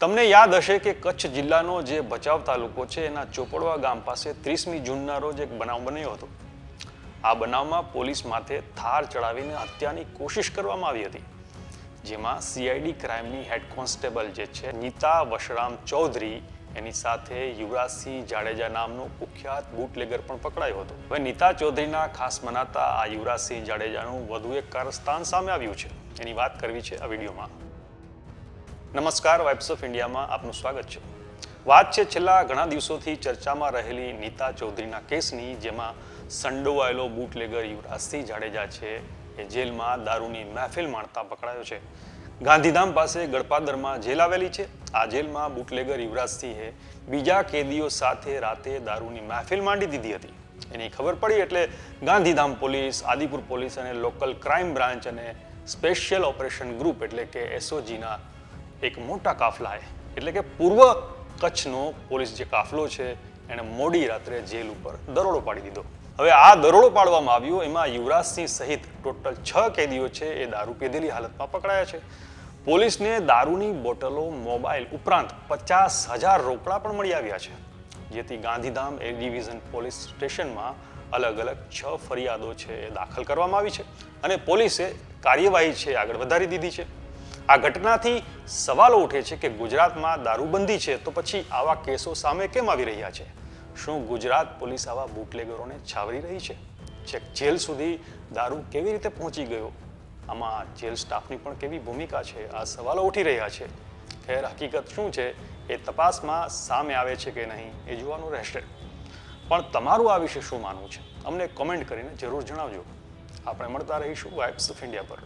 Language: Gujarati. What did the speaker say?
તમને યાદ હશે કે કચ્છ જિલ્લાનો જે ભચાઉ તાલુકો છે, એના ચોપડવા ગામ પાસે ત્રીસમી જૂનના રોજ એક બનાવ બન્યો હતો. આ બનાવમાં પોલીસ માથે થાર ચડાવીને હત્યાની કોશિશ કરવામાં આવી હતી. જેમાં સીઆઈડી ક્રાઇમની હેડ કોન્સ્ટેબલ જે છે, નીતા વશરામ ચૌધરી, એની સાથે યુવરાજસિંહ જાડેજા નામનો કુખ્યાત બુટલેગર પણ પકડાયો હતો. હવે નીતા ચૌધરીના ખાસ મનાતા આ યુવરાજસિંહ જાડેજાનું વધુ એક કારસ્તાન સામે આવ્યું છે. એની વાત કરવી છે આ વિડીયોમાં. નમસ્કાર વાઇબ્સ ઓફ ઇન્ડિયામાં આપનું સ્વાગત છે. વાત છે છેલ્લા ઘણા દિવસોથી ચર્ચામાં રહેલી નીતા ચૌધરીના કેસની, જેમાં સંડોવાયેલો બુટલેગર યુવરાજસિંહ જાડેજા છે, એ જેલમાં દારૂની મહેફિલ માણતા પકડાયો છે. ગાંધીધામ પાસે ગળપાદરમાં જેલ આવેલી છે. આ જેલમાં બુટલેગર યુવરાજસિંહે બીજા કેદીઓ સાથે રાતે દારૂની મહેફિલ માંડી દીધી હતી. એની ખબર પડી એટલે ગાંધીધામ પોલીસ, આદિપુર પોલીસ અને લોકલ ક્રાઇમ બ્રાન્ચ અને સ્પેશિયલ ઓપરેશન ગ્રુપ એટલે કે એસઓજીના એક મોટા કાફલાએ એટલે કે પૂર્વ કચ્છનો પોલીસ જે કાફલો છે એણે મોડી રાત્રે જેલ ઉપર દરોડો પાડી દીધો. હવે આ દરોડો પાડવામાં આવ્યો, એમાં યુવરાજસિંહ સહિત ટોટલ છ કેદીઓ છે, એ દારૂ પીધેલી હાલતમાં પકડાયા છે. પોલીસને દારૂની બોટલો, મોબાઈલ ઉપરાંત પચાસ હજાર રોકડા પણ મળી આવ્યા છે. જેથી ગાંધીધામ એ ડિવિઝન પોલીસ સ્ટેશનમાં અલગ અલગ છ ફરિયાદો છે એ દાખલ કરવામાં આવી છે. અને પોલીસે કાર્યવાહી છે આગળ વધારી દીધી છે. આ ઘટનાથી સવાલો ઉઠે છે કે ગુજરાતમાં દારૂબંધી છે તો પછી આવા કેસો સામે કેમ આવી રહ્યા છે? શું ગુજરાત પોલીસ આવા બુટલેગરોને છાવરી રહી છે? છેક જેલ સુધી દારૂ કેવી રીતે પહોંચી ગયો? આમાં જેલ સ્ટાફની પણ કેવી ભૂમિકા છે? આ સવાલો ઉઠી રહ્યા છે. ખેર હકીકત શું છે? એ તપાસમાં સામે આવે છે કે નહીં એ જોવાનું રહેશે. પણ તમારું આ વિશે શું માનવું છે? અમને કોમેન્ટ કરીને જરૂર જણાવજો. આપણે મળતા રહીશું વાઇબ્સ ઓફ ઇન્ડિયા પર.